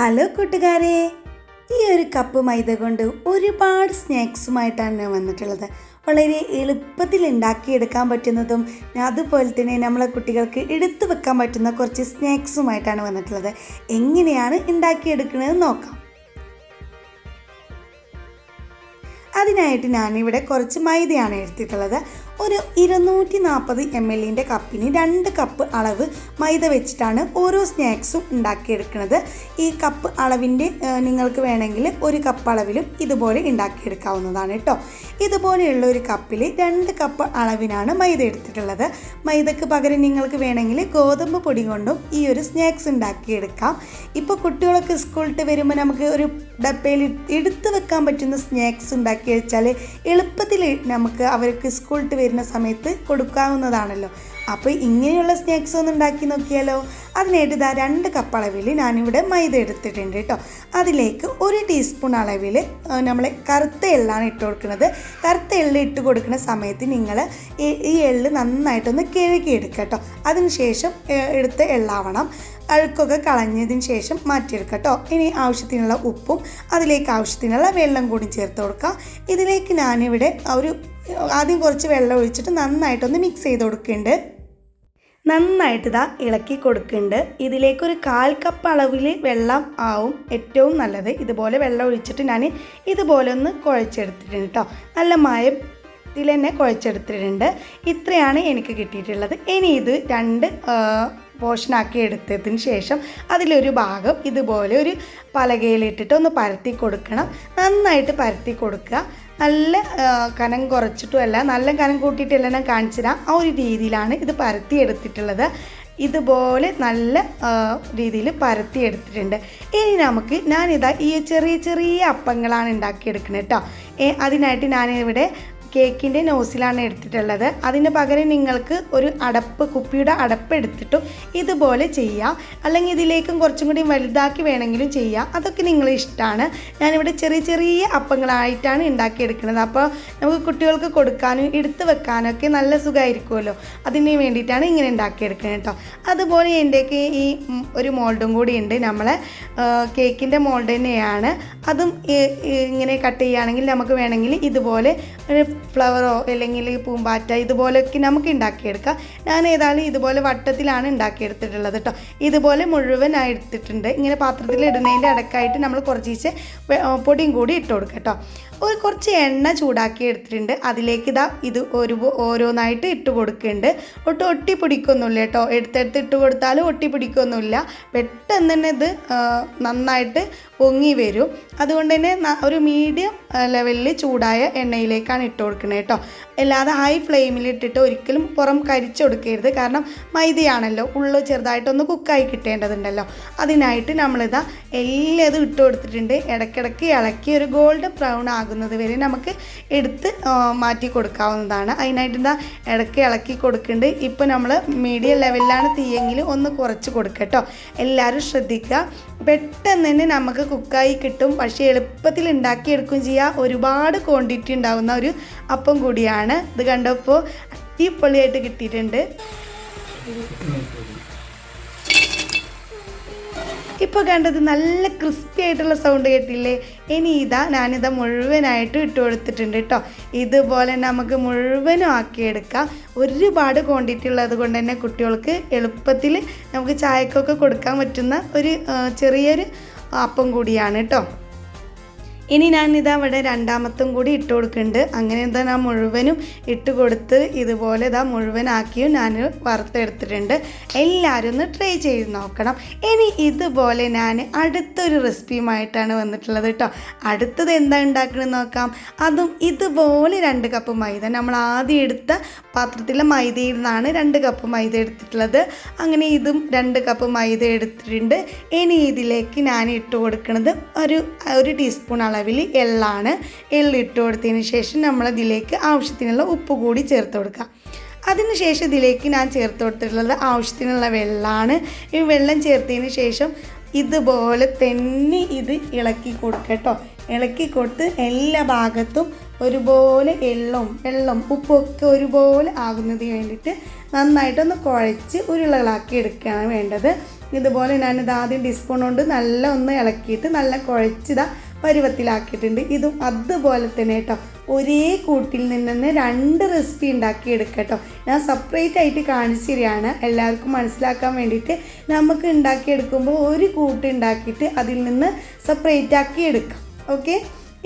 Hello കൂട്ടുകാരെ. ഈ ഒരു കപ്പ് മൈദ കൊണ്ട് ഒരുപാട് സ്നാക്സുമായിട്ടാണ് വന്നിട്ടുള്ളത്. വളരെ എളുപ്പത്തിൽ ഉണ്ടാക്കിയെടുക്കാൻ പറ്റുന്നതും അതുപോലെ തന്നെ നമ്മളെ കുട്ടികൾക്ക് എടുത്തു വെക്കാൻ പറ്റുന്ന കുറച്ച് സ്നാക്സുമായിട്ടാണ് വന്നിട്ടുള്ളത്. എങ്ങനെയാണ് ഉണ്ടാക്കിയെടുക്കുന്നത് നോക്കാം. അതിനായിട്ട് ഞാനിവിടെ കുറച്ച് മൈദയാണ് എടുത്തിട്ടുള്ളത്. ഒരു ഇരുന്നൂറ്റി നാൽപ്പത് എം എല്ലിന്റെ കപ്പിന് രണ്ട് കപ്പ് അളവ് മൈദ വെച്ചിട്ടാണ് ഓരോ സ്നാക്സും ഉണ്ടാക്കിയെടുക്കുന്നത്. ഈ കപ്പ് അളവിന്റെ നിങ്ങൾക്ക് വേണമെങ്കിൽ ഒരു കപ്പ് അളവിലും ഇതുപോലെ ഉണ്ടാക്കിയെടുക്കാവുന്നതാണ് കേട്ടോ. ഇതുപോലെയുള്ള ഒരു കപ്പിൽ രണ്ട് കപ്പ് അളവിനാണ് മൈദ എടുത്തിട്ടുള്ളത്. മൈദക്ക് പകരം നിങ്ങൾക്ക് വേണമെങ്കിൽ ഗോതമ്പ് പൊടി കൊണ്ടും ഈ ഒരു സ്നാക്സ് ഉണ്ടാക്കിയെടുക്കാം. ഇപ്പോൾ കുട്ടികളൊക്കെ സ്കൂളിട്ട് വരുമ്പോൾ നമുക്ക് ഒരു ഡപ്പയിൽ എടുത്തു വെക്കാൻ പറ്റുന്ന സ്നാക്സ് ഉണ്ടാക്കി വെച്ചാൽ എളുപ്പത്തിൽ നമുക്ക് അവർക്ക് സ്കൂളിട്ട് വരുന്ന സമയത്ത് കൊടുക്കാവുന്നതാണല്ലോ. അപ്പോൾ ഇങ്ങനെയുള്ള സ്നാക്സ് ഒന്ന് ഉണ്ടാക്കി നോക്കിയാലോ? അതിനായിട്ട് ഇതാ രണ്ട് കപ്പ് അളവിൽ ഞാനിവിടെ മൈദ എടുത്തിട്ടുണ്ട് കേട്ടോ. അതിലേക്ക് ഒരു ടീസ്പൂൺ അളവിൽ നമ്മൾ കറുത്ത എള്ളാണ് ഇട്ട് കൊടുക്കുന്നത്. കറുത്ത എള്ള് ഇട്ട് കൊടുക്കുന്ന സമയത്ത് നിങ്ങൾ ഈ എൾ എള്ള് നന്നായിട്ടൊന്ന് കിഴുകി എടുക്കുക കേട്ടോ. അതിനുശേഷം എടുത്ത് എള്ളാവണം. അഴുക്കൊക്കെ കളഞ്ഞതിന് ശേഷം മാറ്റിയെടുക്കുക കേട്ടോ. ഇനി ആവശ്യത്തിനുള്ള ഉപ്പും അതിലേക്ക് ആവശ്യത്തിനുള്ള വെള്ളം കൂടി ചേർത്ത് കൊടുക്കുക. ഇതിലേക്ക് ഞാനിവിടെ ഒരു ആദ്യം കുറച്ച് വെള്ളം ഒഴിച്ചിട്ട് നന്നായിട്ടൊന്ന് മിക്സ് ചെയ്ത് കൊടുക്കുന്നുണ്ട്. നന്നായിട്ട് ഇതാ ഇളക്കി കൊടുക്കുന്നുണ്ട്. ഇതിലേക്ക് ഒരു കാൽ കപ്പ് അളവിൽ വെള്ളം ആവും. ഏറ്റവും നല്ലത് ഇതുപോലെ വെള്ളം ഒഴിച്ചിട്ട് ഞാൻ ഇതുപോലെ ഒന്ന് കുഴച്ചെടുത്തിട്ടുണ്ട് കേട്ടോ. നല്ല മയം ഇതിൽ തന്നെ കുഴച്ചെടുത്തിട്ടുണ്ട്. ഇത്രയാണ് എനിക്ക് കിട്ടിയിട്ടുള്ളത്. ഇനി ഇത് രണ്ട് പോർഷനാക്കി എടുത്തതിന് ശേഷം അതിലൊരു ഭാഗം ഇതുപോലെ ഒരു പലകയിലിട്ടിട്ട് ഒന്ന് പരത്തി കൊടുക്കണം. നന്നായിട്ട് പരത്തി കൊടുക്കുക. നല്ല കനം കുറച്ചിട്ടും അല്ല നല്ല കനം കൂട്ടിയിട്ടല്ല ഞാൻ കാണിച്ചു തരാം ആ ഒരു രീതിയിലാണ് ഇത് പരത്തി എടുത്തിട്ടുള്ളത് ഇതുപോലെ നല്ല രീതിയിൽ പരത്തി എടുത്തിട്ടുണ്ട് ഇനി നമുക്ക് ഞാനിതാ ഈ ചെറിയ ചെറിയ അപ്പങ്ങളാണ് ഉണ്ടാക്കിയെടുക്കുന്നത് കേട്ടോ. അതിനായിട്ട് ഞാനിവിടെ കേക്കിന്റെ നോസിലാണ് എടുത്തിട്ടുള്ളത്. അതിന് പകരം നിങ്ങൾക്ക് ഒരു അടപ്പ് കുപ്പിയുടെ അടപ്പ് എടുത്തിട്ടും ഇതുപോലെ ചെയ്യാം. അല്ലെങ്കിൽ ഇതിലേക്കും കുറച്ചും കൂടി വലുതാക്കി വേണമെങ്കിലും ചെയ്യാം. അതൊക്കെ നിങ്ങളെ ഇഷ്ടമാണ് ഞാനിവിടെ ചെറിയ ചെറിയ അപ്പങ്ങളായിട്ടാണ് ഉണ്ടാക്കിയെടുക്കുന്നത്. അപ്പോൾ നമുക്ക് കുട്ടികൾക്ക് കൊടുക്കാനും എടുത്ത് വെക്കാനൊക്കെ നല്ല സുഖമായിരിക്കുമല്ലോ. അതിന് വേണ്ടിയിട്ടാണ് ഇങ്ങനെ ഉണ്ടാക്കിയെടുക്കുന്നത് കേട്ടോ. അതുപോലെ എന്റെയൊക്കെ ഈ ഒരു മോൾഡും കൂടി ഉണ്ട്. നമ്മളെ കേക്കിന്റെ മോൾഡ് തന്നെയാണ്. അതും ഇങ്ങനെ കട്ട് ചെയ്യുകയാണെങ്കിൽ നമുക്ക് വേണമെങ്കിൽ ഇതുപോലെ ഫ്ലവറോ അല്ലെങ്കിൽ പൂമ്പാറ്റ ഇതുപോലെയൊക്കെ നമുക്ക് ഉണ്ടാക്കിയെടുക്കാം. ഞാൻ ഏതായാലും ഇതുപോലെ വട്ടത്തിലാണ് ഉണ്ടാക്കിയെടുത്തിട്ടുള്ളത് കേട്ടോ. ഇതുപോലെ മുഴുവനായി എടുത്തിട്ടുണ്ട്. ഇങ്ങനെ പാത്രത്തിൽ ഇടുന്നതിന്റെ അടക്കായിട്ട് നമ്മൾ കുറച്ച് പൊടിയും കൂടി ഇട്ട് കൊടുക്കാം കേട്ടോ. ഒരു കുറച്ച് എണ്ണ ചൂടാക്കി എടുത്തിട്ടുണ്ട്. അതിലേക്ക് ഇതാ ഇത് ഒരു ഓരോന്നായിട്ട് ഇട്ട് കൊടുക്കുന്നുണ്ട്. ഒട്ടും ഒട്ടി പിടിക്കൊന്നുമില്ല കേട്ടോ. എടുത്തെടുത്ത് ഇട്ട് കൊടുത്താലും ഒട്ടി പിടിക്കൊന്നുമില്ല പെട്ടെന്ന് തന്നെ ഇത് നന്നായിട്ട് പൊങ്ങി വരും. അതുകൊണ്ട് തന്നെ ഒരു മീഡിയം ലെവലിൽ ചൂടായ എണ്ണയിലേക്കാണ് ഇട്ട് കൊടുക്കുന്നത് കേട്ടോ. അല്ലാതെ ഹൈ ഫ്ലെയിമിൽ ഇട്ടിട്ട് ഒരിക്കലും പുറം കരിച്ചു കൊടുക്കരുത്. കാരണം മൈദയാണല്ലോ ഉള്ളു ചെറുതായിട്ടൊന്ന് കുക്കായി കിട്ടേണ്ടതുണ്ടല്ലോ. അതിനായിട്ട് നമ്മളിതാ എല്ലാതും ഇട്ട് കൊടുത്തിട്ടുണ്ട്. ഇടയ്ക്കിടയ്ക്ക് ഇളക്കി ഒരു ഗോൾഡ് ബ്രൗൺ ആകുന്നത് വരെ നമുക്ക് എടുത്ത് മാറ്റി കൊടുക്കാവുന്നതാണ്. അതിനായിട്ട് എന്താ ഇടയ്ക്ക് ഇളക്കി കൊടുക്കുന്നുണ്ട് ഇപ്പോൾ നമ്മൾ മീഡിയം ലെവലിലാണ് തീയെങ്കിൽ ഒന്ന് കുറച്ച് കൊടുക്കട്ടോ കേട്ടോ. എല്ലാവരും ശ്രദ്ധിക്കുക. പെട്ടെന്ന് തന്നെ നമുക്ക് കുക്കായി കിട്ടും. പക്ഷേ എളുപ്പത്തിൽ ഉണ്ടാക്കിയെടുക്കുകയും ചെയ്യുക ഒരുപാട് ക്വാണ്ടിറ്റി ഉണ്ടാകുന്ന ഒരു അപ്പം കൂടിയാണ്. ഇത് കണ്ടപ്പോൾ അടിപൊളിയായിട്ട് കിട്ടിയിട്ടുണ്ട്. ഇപ്പോൾ കണ്ടത് നല്ല ക്രിസ്പി ആയിട്ടുള്ള സൗണ്ട് കേട്ടില്ലേ? ഇനി ഇതാ ഞാനിതാ മുഴുവനായിട്ട് ഇട്ട് കൊടുത്തിട്ടുണ്ട് കേട്ടോ ഇതുപോലെ നമുക്ക് മുഴുവനും ആക്കിയെടുക്കാം. ഒരുപാട് ക്വാണ്ടിറ്റി ഉള്ളത് കൊണ്ട് തന്നെ കുട്ടികൾക്ക് എളുപ്പത്തിൽ നമുക്ക് ചായക്കൊക്കെ കൊടുക്കാൻ പറ്റുന്ന ഒരു ചെറിയൊരു അപ്പം കൂടിയാണ് കേട്ടോ ഇനി ഞാനിതാ ഇവിടെ രണ്ടാമത്തും കൂടി ഇട്ട് കൊടുക്കുന്നുണ്ട്. അങ്ങനെ എന്താ ഞാൻ മുഴുവനും ഇട്ട് കൊടുത്ത് ഇതുപോലെ ഇതാ മുഴുവനാക്കിയും ഞാൻ വറുത്തെടുത്തിട്ടുണ്ട്. എല്ലാവരും ഒന്ന് ട്രൈ ചെയ്ത് നോക്കണം. ഇനി ഇതുപോലെ ഞാൻ അടുത്തൊരു റെസിപ്പിയുമായിട്ടാണ് വന്നിട്ടുള്ളത് കേട്ടോ അടുത്തത് എന്താ ഉണ്ടാക്കണമെന്ന് നോക്കാം. അതും ഇതുപോലെ രണ്ട് കപ്പ് മൈദ. നമ്മൾ ആദ്യം എടുത്ത പാത്രത്തിലെ മൈദയിൽ നിന്നാണ് രണ്ട് കപ്പ് മൈദ എടുത്തിട്ടുള്ളത്. അങ്ങനെ ഇതും രണ്ട് കപ്പ് മൈദ എടുത്തിട്ടുണ്ട്. ഇനി ഇതിലേക്ക് ഞാൻ ഇട്ട് കൊടുക്കുന്നത് ഒരു ഒരു ടീസ്പൂൺ അളവിൽ എള്ളാണ്. എള്ളിട്ട് കൊടുത്തതിന് ശേഷം നമ്മൾ ഇതിലേക്ക് ആവശ്യത്തിനുള്ള ഉപ്പ് കൂടി ചേർത്ത് കൊടുക്കുക. അതിനുശേഷം ഇതിലേക്ക് ഞാൻ ചേർത്ത് കൊടുത്തിട്ടുള്ളത് ആവശ്യത്തിനുള്ള വെള്ളമാണ് ഈ വെള്ളം ചേർത്തതിന് ശേഷം ഇതുപോലെ തന്നെ ഇത് ഇളക്കി കൊടുക്കട്ടോ ഇളക്കി കൊടുത്ത് എല്ലാ ഭാഗത്തും ഒരുപോലെ എള്ളും വെള്ളം ഉപ്പൊക്കെ ഒരുപോലെ ആകുന്നതിന് വേണ്ടിയിട്ട് നന്നായിട്ടൊന്ന് കുഴച്ച് ഉരുളകളാക്കി എടുക്കുകയാണ് വേണ്ടത്. ഇതുപോലെ ഞാനിത് ആദ്യം ടീസ്പൂൺ കൊണ്ട് നല്ല ഒന്ന് ഇളക്കിയിട്ട് നല്ല കുഴച്ചിതാ പരുവത്തിലാക്കിയിട്ടുണ്ട്. ഇതും അതുപോലെ തന്നെ കേട്ടോ. ഒരേ കൂട്ടിൽ നിന്ന് രണ്ട് റെസിപ്പി ഉണ്ടാക്കി എടുക്കട്ടോ ഞാൻ സെപ്പറേറ്റ് ആയിട്ട് കാണിച്ചു തരികയാണ്. എല്ലാവർക്കും മനസ്സിലാക്കാൻ വേണ്ടിയിട്ട് നമുക്ക് ഉണ്ടാക്കിയെടുക്കുമ്പോൾ ഒരു കൂട്ട് ഉണ്ടാക്കിയിട്ട് അതിൽ നിന്ന് സെപ്പറേറ്റ് ആക്കി എടുക്കാം. ഓക്കെ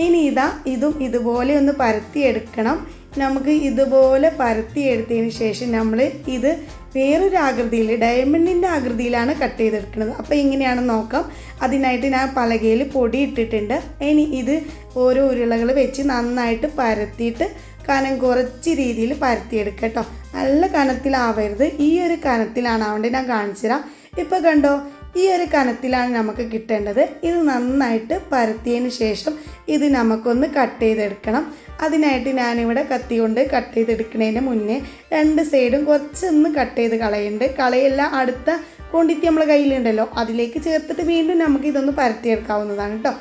ഇനി ഇതാ ഇതും ഇതുപോലെ ഒന്ന് പരത്തിയെടുക്കണം നമുക്ക് ഇതുപോലെ പരത്തി പരത്തിയെടുത്തതിന് ശേഷം നമ്മൾ ഇത് വേറൊരു ആകൃതിയിൽ ഡയമണ്ടിന്റെ ആകൃതിയിലാണ് കട്ട് ചെയ്തെടുക്കുന്നത്. അപ്പോൾ എങ്ങനെയാണെന്ന് നോക്കാം. അതിനായിട്ട് ഞാൻ പലകയിൽ പൊടി ഇട്ടിട്ടുണ്ട്. ഇനി ഇത് ഓരോ ഉരുളകൾ വെച്ച് നന്നായിട്ട് പരത്തിയിട്ട് കനം കുറച്ച് രീതിയിൽ പരത്തിയെടുക്കുക കേട്ടോ. നല്ല കനത്തിലാവരുത്. ഈ ഒരു കനത്തിലാണ് അതുകൊണ്ട് ഞാൻ കാണിച്ചു തരാം ഇപ്പോൾ കണ്ടോ ഈ ഒരു കനത്തിലാണ് നമുക്ക് കിട്ടേണ്ടത്. ഇത് നന്നായിട്ട് പരത്തിയതിന് ശേഷം ഇത് നമുക്കൊന്ന് കട്ട് ചെയ്തെടുക്കണം. അതിനായിട്ട് ഞാനിവിടെ കത്തി കൊണ്ട് കട്ട് ചെയ്തെടുക്കുന്നതിന് മുന്നേ രണ്ട് സൈഡും കുറച്ചൊന്ന് കട്ട് ചെയ്ത് കളയുന്നുണ്ട് കളയല്ല അടുത്ത ക്വാണ്ടിറ്റി നമ്മളെ കയ്യിലുണ്ടല്ലോ അതിലേക്ക് ചേർത്തിട്ട് വീണ്ടും നമുക്ക് ഇതൊന്ന് പരത്തിയെടുക്കാവുന്നതാണ് കേട്ടോ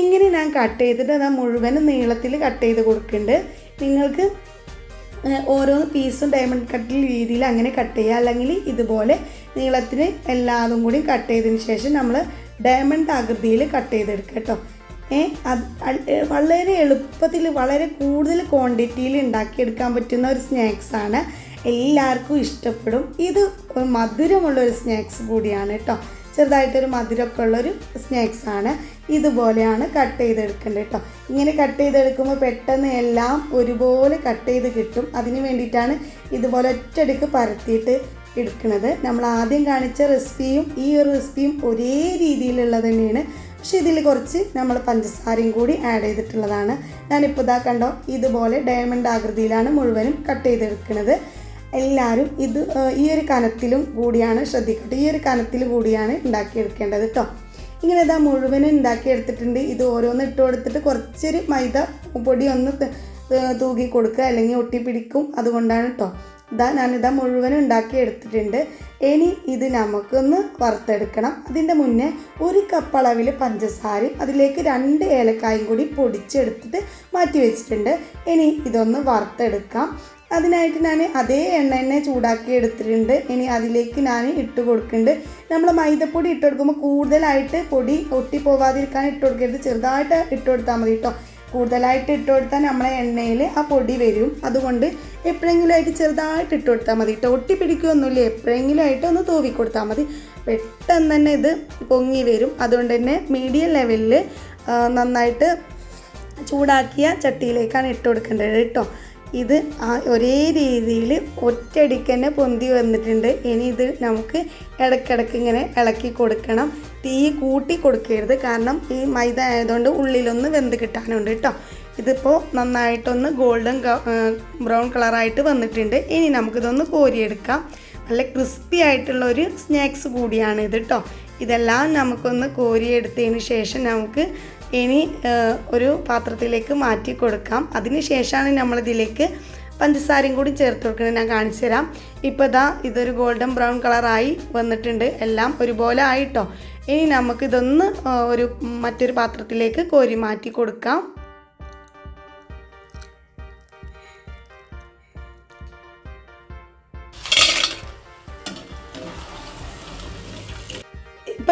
ഇങ്ങനെ ഞാൻ കട്ട് ചെയ്തിട്ട് അത് മുഴുവനും നീളത്തിൽ കട്ട് ചെയ്ത് കൊടുക്കുന്നുണ്ട്. നിങ്ങൾക്ക് ഓരോ പീസും ഡയമണ്ട് കട്ടിൽ രീതിയിൽ അങ്ങനെ കട്ട് ചെയ്യുക. അല്ലെങ്കിൽ ഇതുപോലെ നീളത്തിന് എല്ലാതും കൂടി കട്ട് ചെയ്തതിന് ശേഷം നമ്മൾ ഡയമണ്ട് ആകൃതിയിൽ കട്ട് ചെയ്തെടുക്കുക കേട്ടോ. വളരെ എളുപ്പത്തിൽ വളരെ കൂടുതൽ ക്വാണ്ടിറ്റിയിൽ ഉണ്ടാക്കിയെടുക്കാൻ പറ്റുന്ന ഒരു സ്നാക്സാണ് എല്ലാവർക്കും ഇഷ്ടപ്പെടും. ഇത് മധുരമുള്ള ഒരു സ്നാക്സ് കൂടിയാണ് കേട്ടോ. ചെറുതായിട്ടൊരു മധുരമൊക്കെ ഉള്ളൊരു സ്നാക്സാണ് ഇതുപോലെയാണ് കട്ട് ചെയ്തെടുക്കേണ്ടത് കേട്ടോ. ഇങ്ങനെ കട്ട് ചെയ്തെടുക്കുമ്പോൾ പെട്ടെന്ന് എല്ലാം ഒരുപോലെ കട്ട് ചെയ്ത് കിട്ടും. അതിന് വേണ്ടിയിട്ടാണ് ഇതുപോലെ ഒറ്റയടുക്ക് പരത്തിയിട്ട് എടുക്കുന്നത് നമ്മൾ ആദ്യം കാണിച്ച റെസിപ്പിയും ഈ ഒരു റെസിപ്പിയും ഒരേ രീതിയിലുള്ളത് തന്നെയാണ്. പക്ഷേ ഇതിൽ കുറച്ച് നമ്മൾ പഞ്ചസാരയും കൂടി ആഡ് ചെയ്തിട്ടുള്ളതാണ്. ഞാനിപ്പോൾ ഇതാ കണ്ടോ ഇതുപോലെ ഡയമണ്ട് ആകൃതിയിലാണ് മുഴുവനും കട്ട് ചെയ്തെടുക്കുന്നത് എല്ലാവരും ഇത് ഈ ഒരു കനത്തിലും കൂടിയാണ് ശ്രദ്ധിക്കട്ടെ. ഈ ഒരു കനത്തിൽ കൂടിയാണ് ഉണ്ടാക്കിയെടുക്കേണ്ടത് കേട്ടോ ഇങ്ങനെ ഇതാ മുഴുവനും ഉണ്ടാക്കിയെടുത്തിട്ടുണ്ട് ഇത് ഓരോന്ന് ഇട്ട് കൊടുത്തിട്ട് കുറച്ചൊരു മൈദ പൊടി ഒന്ന് തൂകി കൊടുക്കുക. അല്ലെങ്കിൽ ഒട്ടി പിടിക്കും. അതുകൊണ്ടാണ് കേട്ടോ ഇതാ ഞാനിതാ മുഴുവനും ഉണ്ടാക്കി എടുത്തിട്ടുണ്ട്. ഇനി ഇത് നമുക്കൊന്ന് വറുത്തെടുക്കണം. അതിന്റെ മുന്നേ ഒരു കപ്പ് അളവിൽ പഞ്ചസാരയും അതിലേക്ക് രണ്ട് ഏലക്കായും കൂടി പൊടിച്ചെടുത്തിട്ട് മാറ്റി വെച്ചിട്ടുണ്ട്. ഇനി ഇതൊന്ന് വറുത്തെടുക്കാം. അതിനായിട്ട് ഞാൻ അതേ എണ്ണ തന്നെ ചൂടാക്കി എടുത്തിട്ടുണ്ട്. ഇനി അതിലേക്ക് ഞാൻ ഇട്ട് കൊടുക്കുന്നുണ്ട്. നമ്മൾ മൈദപ്പൊടി ഇട്ട് കൊടുക്കുമ്പോൾ കൂടുതലായിട്ട് പൊടി ഒട്ടിപ്പോവാതിരിക്കാൻ ഇട്ട് കൊടുക്കരുത്. ചെറുതായിട്ട് ഇട്ട് കൊടുത്താൽ മതി കേട്ടോ കൂടുതലായിട്ട് ഇട്ട് കൊടുത്താൽ നമ്മളെ എണ്ണയിൽ ആ പൊടി വരും. അതുകൊണ്ട് എപ്പോഴെങ്കിലും ആയിട്ട് ചെറുതായിട്ട് ഇട്ട് കൊടുത്താൽ മതി കേട്ടോ ഒട്ടി പിടിക്കുകയൊന്നുമില്ല എപ്പോഴെങ്കിലും ആയിട്ട് ഒന്ന് തൂവി കൊടുത്താൽ മതി. പെട്ടെന്ന് തന്നെ ഇത് പൊങ്ങി വരും. അതുകൊണ്ട് തന്നെ മീഡിയം ലെവലിൽ നന്നായിട്ട് ചൂടാക്കിയ ചട്ടിയിലേക്കാണ് ഇട്ട് കൊടുക്കേണ്ടത് കേട്ടോ ഇത് ഒരേ രീതിയിൽ ഒറ്റയടിക്ക് തന്നെ പൊന്തി വന്നിട്ടുണ്ട്. ഇനി ഇത് നമുക്ക് ഇടയ്ക്കിടയ്ക്ക് ഇങ്ങനെ ഇളക്കി കൊടുക്കണം. തീ കൂട്ടി കൊടുക്കരുത്. കാരണം ഈ മൈദ ആയതുകൊണ്ട് ഉള്ളിലൊന്ന് വെന്ത് കിട്ടാനുണ്ട് കേട്ടോ. ഇതിപ്പോൾ നന്നായിട്ടൊന്ന് ഗോൾഡൻ ബ്രൗൺ കളറായിട്ട് വന്നിട്ടുണ്ട്. ഇനി നമുക്കിതൊന്ന് കോരിയെടുക്കാം. നല്ല ക്രിസ്പി ആയിട്ടുള്ള ഒരു സ്നാക്സ് കൂടിയാണ് ഇത് കേട്ടോ. ഇതെല്ലാം നമുക്കൊന്ന് കോരിയെടുത്തതിന് ശേഷം നമുക്ക് ഇനി ഒരു പാത്രത്തിലേക്ക് മാറ്റി കൊടുക്കാം. അതിന് ശേഷമാണ് നമ്മളിതിലേക്ക് പഞ്ചസാരയും കൂടി ചേർത്ത് കൊടുക്കുന്നത്. ഞാൻ കാണിച്ചു തരാം. ഇപ്പോൾ ഇതാ ഇതൊരു ഗോൾഡൻ ബ്രൗൺ കളറായി വന്നിട്ടുണ്ട്. എല്ലാം ഒരുപോലെ ആയിട്ടോ. ഇനി നമുക്കിതൊന്ന് ഒരു മറ്റൊരു പാത്രത്തിലേക്ക് കോരി മാറ്റി കൊടുക്കാം.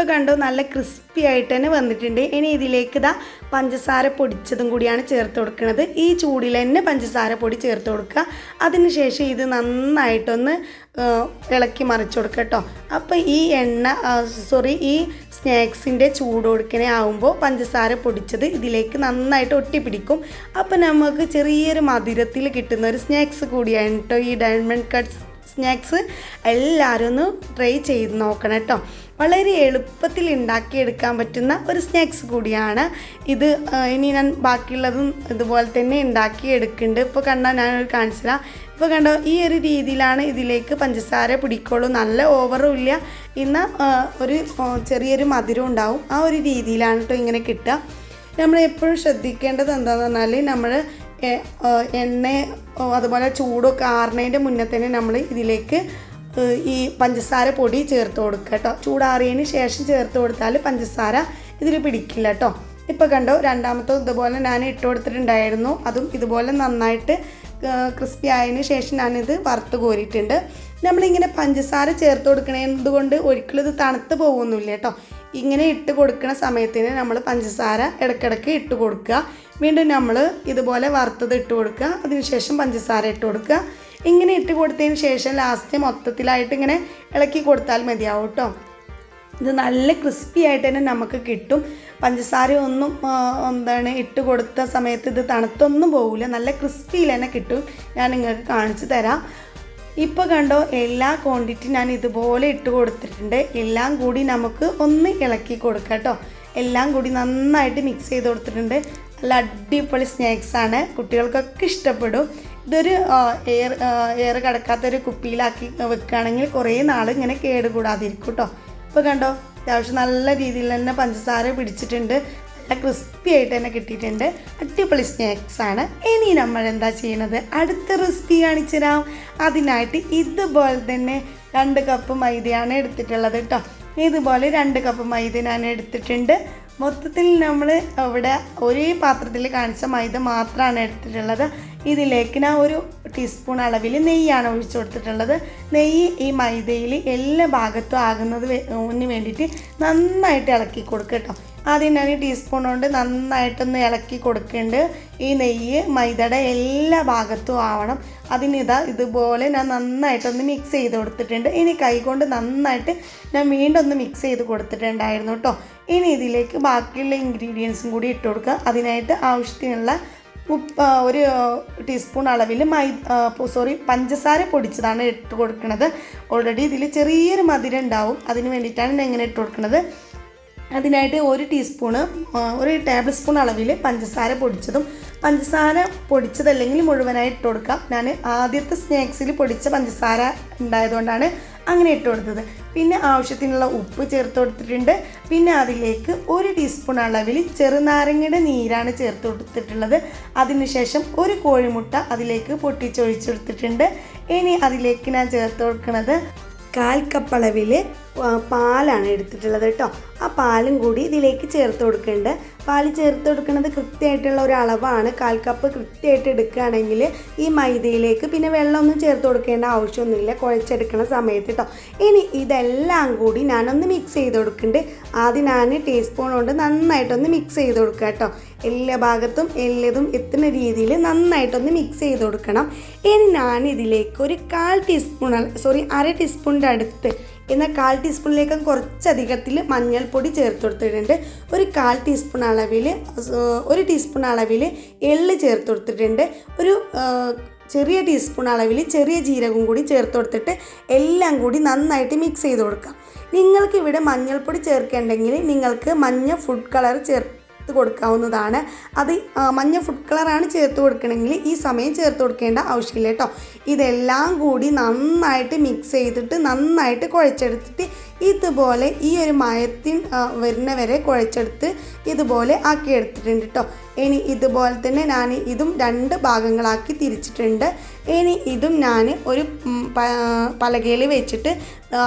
ഇപ്പോൾ കണ്ടു നല്ല ക്രിസ്പി ആയിട്ട് തന്നെ വന്നിട്ടുണ്ട്. ഇനി ഇതിലേക്ക് ഇതാ പഞ്ചസാര പൊടിച്ചതും കൂടിയാണ് ചേർത്ത് കൊടുക്കുന്നത് ഈ ചൂടിൽ തന്നെ പഞ്ചസാര പൊടി ചേർത്ത് കൊടുക്കുക. അതിനുശേഷം ഇത് നന്നായിട്ടൊന്ന് ഇളക്കി മറിച്ച് കൊടുക്കുക കേട്ടോ. അപ്പോൾ ഈ എണ്ണ സോറി ഈ സ്നാക്സിന്റെ ചൂട് കൊടുക്കണേ ആകുമ്പോൾ പഞ്ചസാര പൊടിച്ചത് ഇതിലേക്ക് നന്നായിട്ട് ഒട്ടിപ്പിടിക്കും. അപ്പോൾ നമുക്ക് ചെറിയൊരു മധുരത്തിൽ കിട്ടുന്ന ഒരു സ്നാക്സ് കൂടിയാണ് കേട്ടോ ഈ ഡയമണ്ട് കട്ട്സ് സ്നാക്സ്. എല്ലാവരും ഒന്ന് ട്രൈ ചെയ്ത് നോക്കണം കേട്ടോ. വളരെ എളുപ്പത്തിൽ ഉണ്ടാക്കിയെടുക്കാൻ പറ്റുന്ന ഒരു സ്നാക്സ് കൂടിയാണ്. ഇത് ഇനി ഞാൻ ബാക്കിയുള്ളതും ഇതുപോലെ തന്നെ ഉണ്ടാക്കിയെടുക്കുന്നുണ്ട്. ഇപ്പോൾ കണ്ടാൽ ഞാനൊരു കാണിച്ചു തരാം. ഇപ്പോൾ കണ്ടോ ഈ ഒരു രീതിയിലാണ് ഇതിലേക്ക് പഞ്ചസാര പിടിക്കുള്ളൂ. നല്ല ഓവറും ഇല്ല. ഇന്ന് ഒരു ചെറിയൊരു മധുരം ഉണ്ടാവും. ആ ഒരു രീതിയിലാണ് കേട്ടോ ഇങ്ങനെ കിട്ടുക. നമ്മൾ എപ്പോഴും ശ്രദ്ധിക്കേണ്ടത് എന്താണെന്ന് പറഞ്ഞാൽ നമ്മൾ എണ്ണ അതുപോലെ ചൂടൊക്കെ ആറുന്നതിന്റെ മുന്നേ തന്നെ നമ്മൾ ഇതിലേക്ക് ഈ പഞ്ചസാര പൊടി ചേർത്ത് കൊടുക്കുക കേട്ടോ. ചൂടാറിയതിന് ശേഷം ചേർത്ത് കൊടുത്താൽ പഞ്ചസാര ഇതിൽ പിടിക്കില്ല കേട്ടോ. ഇപ്പോൾ കണ്ടോ രണ്ടാമത്തെ ഇതുപോലെ ഞാൻ ഇട്ട് കൊടുത്തിട്ടുണ്ടായിരുന്നു. അതും ഇതുപോലെ നന്നായിട്ട് ക്രിസ്പി ആയതിന് ശേഷം ഞാനിത് വറുത്ത് കോരിയിട്ടുണ്ട്. നമ്മളിങ്ങനെ പഞ്ചസാര ചേർത്ത് കൊടുക്കണത് കൊണ്ട് ഒരിക്കലും ഇത് തണുത്ത് പോകുന്നില്ല കേട്ടോ. ഇങ്ങനെ ഇട്ട് കൊടുക്കുന്ന സമയത്തിന് നമ്മൾ പഞ്ചസാര ഇടയ്ക്കിടയ്ക്ക് ഇട്ട് കൊടുക്കുക. വീണ്ടും നമ്മൾ ഇതുപോലെ വറുത്തത് ഇട്ട് കൊടുക്കുക. അതിനുശേഷം പഞ്ചസാര ഇട്ട് കൊടുക്കുക. ഇങ്ങനെ ഇട്ട് കൊടുത്തതിന് ശേഷം ലാസ്റ്റ് മൊത്തത്തിലായിട്ട് ഇങ്ങനെ ഇളക്കി കൊടുത്താൽ മതിയാവും കേട്ടോ. ഇത് നല്ല ക്രിസ്പി ആയിട്ട് തന്നെ നമുക്ക് കിട്ടും. പഞ്ചസാര ഒന്നും എന്താണ് ഇട്ട് കൊടുത്ത സമയത്ത് ഇത് തണുത്തൊന്നും പോകില്ല നല്ല ക്രിസ്പിയിൽ തന്നെ കിട്ടും. ഞാൻ നിങ്ങൾക്ക് കാണിച്ചു തരാം. ഇപ്പോൾ കണ്ടോ എല്ലാ ക്വാണ്ടിറ്റി ഞാൻ ഇതുപോലെ ഇട്ട് കൊടുത്തിട്ടുണ്ട്. എല്ലാം കൂടി നമുക്ക് ഒന്ന് ഇളക്കി കൊടുക്കാം കേട്ടോ. എല്ലാം കൂടി നന്നായിട്ട് മിക്സ് ചെയ്ത് കൊടുത്തിട്ടുണ്ട്. നല്ല അടിപൊളി സ്നാക്സാണ് കുട്ടികൾക്കൊക്കെ ഇഷ്ടപ്പെടും. ഇതൊരു എയർ എയർ കിടക്കാത്തൊരു കുപ്പിയിലാക്കി വെക്കുകയാണെങ്കിൽ കുറേ നാൾ ഇങ്ങനെ കേടുകൂടാതിരിക്കും കേട്ടോ ഇപ്പോൾ കണ്ടോ അത്യാവശ്യം നല്ല രീതിയിൽ തന്നെ പഞ്ചസാര പിടിച്ചിട്ടുണ്ട്. നല്ല ക്രിസ്പി ആയിട്ട് തന്നെ കിട്ടിയിട്ടുണ്ട്. അടിപൊളി സ്നാക്സ് ആണ്. ഇനി നമ്മൾ എന്താ ചെയ്യണത്? അടുത്ത റെസിപ്പി കാണിച്ചു തരാം അതിനായിട്ട് ഇതുപോലെ തന്നെ രണ്ട് കപ്പ് മൈദയാണ് എടുത്തിട്ടുള്ളത് കേട്ടോ. ഇതുപോലെ രണ്ട് കപ്പ് മൈദ ഞാൻ എടുത്തിട്ടുണ്ട്. മൊത്തത്തിൽ നമ്മൾ അവിടെ ഒരേ പാത്രത്തിൽ കാണിച്ച മൈദ മാത്രമാണ് എടുത്തിട്ടുള്ളത്. ഇതിലേക്ക് ഞാൻ ഒരു ടീസ്പൂൺ അളവിൽ നെയ്യാണ് ഒഴിച്ചു കൊടുത്തിട്ടുള്ളത്. നെയ്യ് ഈ മൈദയിൽ എല്ലാ ഭാഗത്തും ആകുന്നത് വേണ്ടിയിട്ട് നന്നായിട്ട് ഇളക്കി കൊടുക്കുക കേട്ടോ ആദ്യം ഞാൻ ഈ ടീസ്പൂൺ കൊണ്ട് നന്നായിട്ടൊന്ന് ഇളക്കി കൊടുക്കുന്നുണ്ട് ഈ നെയ്യ് മൈദയുടെ എല്ലാ ഭാഗത്തും ആവണം. അതിനിതാ ഇതുപോലെ ഞാൻ നന്നായിട്ടൊന്ന് മിക്സ് ചെയ്ത് കൊടുത്തിട്ടുണ്ട്. ഇനി കൈകൊണ്ട് നന്നായിട്ട് ഞാൻ വീണ്ടും ഒന്ന് മിക്സ് ചെയ്ത് കൊടുത്തിട്ടുണ്ടായിരുന്നു കേട്ടോ ഇനി ഇതിലേക്ക് ബാക്കിയുള്ള ഇൻഗ്രീഡിയൻസും കൂടി ഇട്ട് കൊടുക്കുക. അതിനായിട്ട് ആവശ്യത്തിനുള്ള ഉപ്പ് ഒരു ടീസ്പൂൺ അളവിൽ മൈ സോറി പഞ്ചസാര പൊടിച്ചതാണ് ഇട്ട് കൊടുക്കുന്നത് ഓൾറെഡി ഇതിൽ ചെറിയൊരു മധുരം ഉണ്ടാവും. അതിന് വേണ്ടിയിട്ടാണ് ഞാൻ ഇങ്ങനെ ഇട്ട് കൊടുക്കുന്നത് അതിനായിട്ട് ഒരു ടീസ്പൂണ് ഒരു ടേബിൾ സ്പൂൺ അളവിൽ പഞ്ചസാര പൊടിച്ചതും പഞ്ചസാര പൊടിച്ചതല്ലെങ്കിൽ മുഴുവനായി ഇട്ട് കൊടുക്കാം. ഞാൻ ആദ്യത്തെ സ്നാക്സിൽ പൊടിച്ച പഞ്ചസാര ഉണ്ടായതുകൊണ്ടാണ് അങ്ങനെ ഇട്ട് കൊടുത്തത്. പിന്നെ ആവശ്യത്തിനുള്ള ഉപ്പ് ചേർത്ത് കൊടുത്തിട്ടുണ്ട്. പിന്നെ അതിലേക്ക് ഒരു ടീസ്പൂൺ അളവിൽ ചെറുനാരങ്ങയുടെ നീരാണ് ചേർത്ത് കൊടുത്തിട്ടുള്ളത്. അതിനുശേഷം ഒരു കോഴിമുട്ട അതിലേക്ക് പൊട്ടിച്ചൊഴിച്ചെടുത്തിട്ടുണ്ട്. ഇനി അതിലേക്ക് ഞാൻ ചേർത്ത് കൊടുക്കുന്നത് കാൽ കപ്പ് അളവിൽ പാലാണ് എടുത്തിട്ടുള്ളത് കേട്ടോ. ആ പാലും കൂടി ഇതിലേക്ക് ചേർത്ത് കൊടുക്കേണ്ടത് പാൽ ചേർത്ത് കൊടുക്കുന്നത് കൃത്യമായിട്ടുള്ള ഒരു അളവാണ്. കാൽ കപ്പ് കൃത്യമായിട്ട് എടുക്കുകയാണെങ്കിൽ ഈ മൈദയിലേക്ക് പിന്നെ വെള്ളമൊന്നും ചേർത്ത് കൊടുക്കേണ്ട ആവശ്യമൊന്നുമില്ല. കുഴച്ചെടുക്കുന്ന സമയത്ത് കേട്ടോ ഇനി ഇതെല്ലാം കൂടി ഞാനൊന്ന് മിക്സ് ചെയ്ത് കൊടുക്കുന്നുണ്ട് ആദ്യം ഞാൻ ടീസ്പൂൺ കൊണ്ട് നന്നായിട്ടൊന്ന് മിക്സ് ചെയ്ത് കൊടുക്കുക കേട്ടോ. എല്ലാ ഭാഗത്തും എല്ലതും എത്തുന്ന രീതിയിൽ നന്നായിട്ടൊന്ന് മിക്സ് ചെയ്ത് കൊടുക്കണം. ഇനി ഞാൻ ഇതിലേക്ക് ഒരു കാൽ ടീസ്പൂൺ സോറി അര ടീസ്പൂണിന്റെ അടുത്ത് എന്നാൽ കാൽ ടീസ്പൂണിലേക്കും കുറച്ചധികത്തിൽ മഞ്ഞൾപ്പൊടി ചേർത്ത് കൊടുത്തിട്ടുണ്ട്. ഒരു കാൽ ടീസ്പൂൺ അളവിൽ ഒരു ടീസ്പൂൺ അളവിൽ എള്ള് ചേർത്ത് കൊടുത്തിട്ടുണ്ട്. ഒരു ചെറിയ ടീസ്പൂൺ അളവിൽ ചെറിയ ജീരകം കൂടി ചേർത്ത് കൊടുത്തിട്ട് എല്ലാം കൂടി നന്നായിട്ട് മിക്സ് ചെയ്ത് കൊടുക്കാം. നിങ്ങൾക്ക് ഇവിടെ മഞ്ഞൾപ്പൊടി ചേർക്കേണ്ടെങ്കിൽ നിങ്ങൾക്ക് മഞ്ഞ ഫുഡ് കളർ ചേർത്ത് കൊടുക്കാവുന്നതാണ്. അത് മഞ്ഞ ഫുഡ് കളറാണ് ചേർത്ത് കൊടുക്കണമെങ്കിൽ ഈ സമയം ചേർത്ത് കൊടുക്കേണ്ട ആവശ്യമില്ല കേട്ടോ. ഇതെല്ലാം കൂടി നന്നായിട്ട് മിക്സ് ചെയ്തിട്ട് നന്നായിട്ട് കുഴച്ചെടുത്തിട്ട് ഇതുപോലെ ഈ ഒരു മയത്തിൻ ആ, വരുന്ന വരെ കുഴച്ചെടുത്ത് ഇതുപോലെ ആക്കി എടുത്തിട്ടുണ്ട് കേട്ടോ. ഇനി ഇതുപോലെ തന്നെ ഞാൻ ഇതും രണ്ട് ഭാഗങ്ങളാക്കി തിരിച്ചിട്ടുണ്ട്. ഇനി ഇതും ഞാൻ ഒരു പലകയിൽ വെച്ചിട്ട്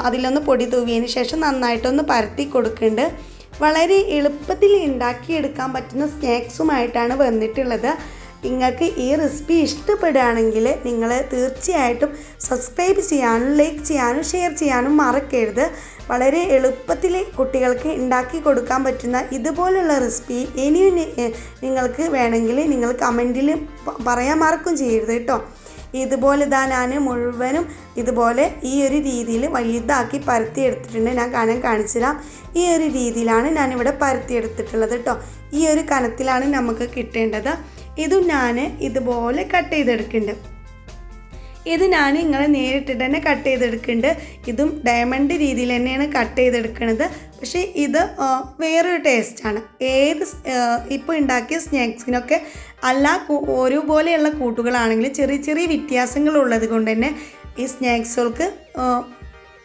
അതിലൊന്ന് പൊടി തൂവിയതിന് ശേഷം നന്നായിട്ടൊന്ന് പരത്തി കൊടുക്കുന്നുണ്ട്. വളരെ എളുപ്പത്തിൽ ഉണ്ടാക്കിയെടുക്കാൻ പറ്റുന്ന സ്നാക്സുമായിട്ടാണ് വന്നിട്ടുള്ളത്. നിങ്ങൾക്ക് ഈ റെസിപ്പി ഇഷ്ടപ്പെടുകയാണെങ്കിൽ നിങ്ങൾ തീർച്ചയായിട്ടും സബ്സ്ക്രൈബ് ചെയ്യാനും ലൈക്ക് ചെയ്യാനും ഷെയർ ചെയ്യാനും മറക്കരുത്. വളരെ എളുപ്പത്തിൽ കുട്ടികൾക്ക് ഉണ്ടാക്കി കൊടുക്കാൻ പറ്റുന്ന ഇതുപോലുള്ള റെസിപ്പി ഇനിയും നിങ്ങൾക്ക് വേണമെങ്കിൽ നിങ്ങൾ കമന്റിൽ പറയാൻ മറക്കും ചെയ്യരുത് കേട്ടോ. ഇതുപോലെ ഇതാ ഞാൻ മുഴുവനും ഇതുപോലെ ഈ ഒരു രീതിയിൽ വലുതാക്കി പരത്തി എടുത്തിട്ടുണ്ട് ഞാൻ കനം കാണിച്ചു തരാം ഈ ഒരു രീതിയിലാണ് ഞാനിവിടെ പരത്തി എടുത്തിട്ടുള്ളത് കേട്ടോ ഈ ഒരു കനത്തിലാണ് നമുക്ക് കിട്ടേണ്ടത്. ഇതും ഞാൻ ഇതുപോലെ കട്ട് ചെയ്തെടുക്കുന്നുണ്ട്. ഇത് ഞാൻ ഇങ്ങനെ നേരിട്ടിട്ട് തന്നെ കട്ട് ചെയ്തെടുക്കുന്നുണ്ട്. ഇതും ഡയമണ്ട് രീതിയിൽ തന്നെയാണ് കട്ട് ചെയ്തെടുക്കുന്നത് പക്ഷേ ഇത് വേറൊരു ടേസ്റ്റാണ് ഏത് ഇപ്പോൾ ഉണ്ടാക്കിയ സ്നാക്സിനൊക്കെ അല്ല ഒരുപോലെയുള്ള കൂട്ടുകളാണെങ്കിൽ ചെറിയ ചെറിയ വ്യത്യാസങ്ങൾ ഉള്ളത് കൊണ്ട് തന്നെ ഈ സ്നാക്സുകൾക്ക്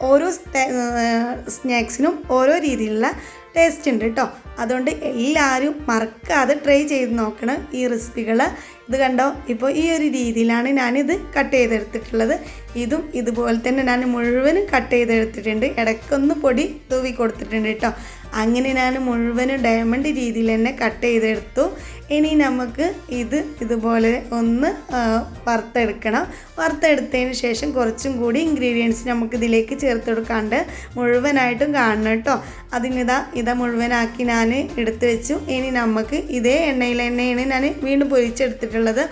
ഓരോ സ്നാക്സിനും ഓരോ രീതിയിലുള്ള ടേസ്റ്റ് ഉണ്ട് കേട്ടോ അതുകൊണ്ട് എല്ലാവരും മറക്കാതെ ട്രൈ ചെയ്ത് നോക്കണം ഈ റെസിപ്പികൾ ഇത് കണ്ടോ? ഇപ്പോൾ ഈ ഒരു രീതിയിലാണ് ഞാനിത് കട്ട് ചെയ്തെടുത്തിട്ടുള്ളത്. ഇതും ഇതുപോലെ തന്നെ ഞാൻ മുഴുവനും കട്ട് ചെയ്തെടുത്തിട്ടുണ്ട്. ഇടയ്ക്കൊന്ന് പൊടി തൂവി കൊടുത്തിട്ടുണ്ട് കേട്ടോ. അങ്ങനെ ഞാൻ മുഴുവനും ഡയമണ്ട് രീതിയിൽ തന്നെ കട്ട് ചെയ്തെടുത്തു. ഇനി നമുക്ക് ഇത് ഇതുപോലെ ഒന്ന് വറുത്തെടുക്കണം. വറുത്തെടുത്തതിന് ശേഷം കുറച്ചും കൂടി ഇൻഗ്രീഡിയൻസ് നമുക്ക് ഇതിലേക്ക് ചേർത്ത് കൊടുക്കാണ്ട് മുഴുവനായിട്ടും കാണണം കേട്ടോ. അതിനിതാ ഇതാ മുഴുവനാക്കി ഞാൻ എടുത്തു വെച്ചു. ഇനി നമുക്ക് ഇതേ എണ്ണയിൽ തന്നെയാണ് ഞാൻ വീണ്ടും പൊരിച്ചെടുത്തിട്ടുള്ളത്.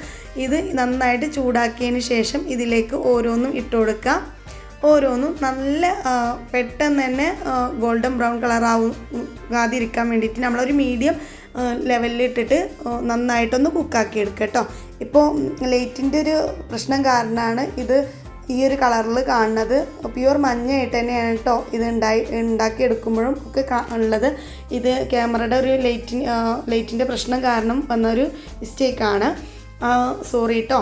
ഇത് നന്നായിട്ട് ചൂടാക്കിയതിന് ശേഷം ഇതിലേക്ക് ഓരോന്നും ഇട്ട് കൊടുക്കാം. ഓരോന്നും നല്ല പെട്ടെന്ന് തന്നെ ഗോൾഡൻ ബ്രൗൺ കളർ ആവാതിരിക്കാൻ വേണ്ടിയിട്ട് നമ്മളൊരു മീഡിയം ലെവലിൽ ഇട്ടിട്ട് നന്നായിട്ടൊന്ന് കുക്കാക്കി എടുക്കുക കേട്ടോ. ഇപ്പോൾ ലൈറ്റിന്റെ ഒരു പ്രശ്നം കാരണമാണ് ഇത് ഈ ഒരു കളറിൽ കാണുന്നത്. പ്യുവർ മഞ്ഞയായിട്ട് തന്നെയാണ് കേട്ടോ ഇത് ഉണ്ടായി ഉണ്ടാക്കി എടുക്കുമ്പോഴും ഒക്കെ ഉള്ളത്. ഇത് ക്യാമറയുടെ ഒരു ലൈറ്റിൻ ലൈറ്റിന്റെ പ്രശ്നം കാരണം വന്നൊരു മിസ്റ്റേക്കാണ് സോറി കേട്ടോ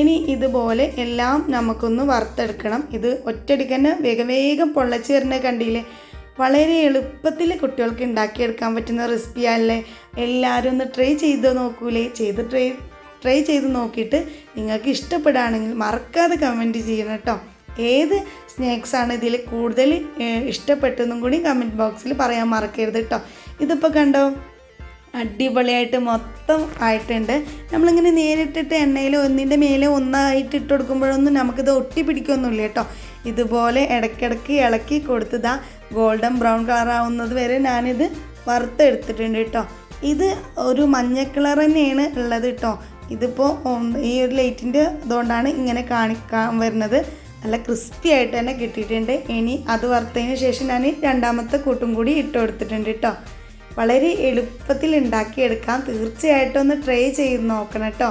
ഇനി ഇതുപോലെ എല്ലാം നമുക്കൊന്ന് വറുത്തെടുക്കണം. ഇത് ഒറ്റയടിക്ക് തന്നെ വേഗം വേഗം പൊള്ളച്ച് കണ്ടില്ലേ? വളരെ എളുപ്പത്തിൽ കുട്ടികൾക്ക് ഉണ്ടാക്കിയെടുക്കാൻ പറ്റുന്ന റെസിപ്പിയല്ലേ എല്ലാവരും ഒന്ന് ട്രൈ ചെയ്ത് നോക്കൂലേ? ചെയ്ത് ട്രൈ ട്രൈ ചെയ്ത് നോക്കിയിട്ട് നിങ്ങൾക്ക് ഇഷ്ടപ്പെടുകയാണെങ്കിൽ മറക്കാതെ കമന്റ് ചെയ്യണം കേട്ടോ. ഏത് സ്നാക്സ് ആണ് ഇതിൽ കൂടുതൽ ഇഷ്ടപ്പെട്ടെന്നും കൂടി കമന്റ് ബോക്സിൽ പറയാൻ മറക്കരുത് കേട്ടോ. ഇതിപ്പോൾ കണ്ടോ? അടിപൊളിയായിട്ട് മൊത്തം ആയിട്ടുണ്ട്. നമ്മളിങ്ങനെ നേരിട്ടിട്ട് എണ്ണയിൽ ഒന്നിന്റെ മേലെ ഒന്നായിട്ട് ഇട്ട് കൊടുക്കുമ്പോഴൊന്നും നമുക്കിത് ഒട്ടി പിടിക്കൊന്നുമില്ല കേട്ടോ. ഇതുപോലെ ഇടയ്ക്കിടയ്ക്ക് ഇളക്കി കൊടുത്തതാ ഗോൾഡൻ ബ്രൗൺ കളർ ആവുന്നത് വരെ ഞാനിത് വറുത്തെടുത്തിട്ടുണ്ട് കേട്ടോ. ഇത് ഒരു മഞ്ഞ കളർ തന്നെയാണ് ഉള്ളത് കേട്ടോ. ഇതിപ്പോൾ ഈ ഒരു ലൈറ്റിന്റെ ഇതുകൊണ്ടാണ് ഇങ്ങനെ കാണിക്കാൻ വരുന്നത്. നല്ല ക്രിസ്പി ആയിട്ട് തന്നെ കിട്ടിയിട്ടുണ്ട്. ഇനി അത് വറുത്തതിന് ശേഷം ഞാൻ രണ്ടാമത്തെ കൂട്ടും കൂടി ഇട്ട് കൊടുത്തിട്ടുണ്ട് കേട്ടോ. വളരെ എളുപ്പത്തിൽ ഉണ്ടാക്കിയെടുക്കാം. തീർച്ചയായിട്ടും ഒന്ന് ട്രൈ ചെയ്ത് നോക്കണം കേട്ടോ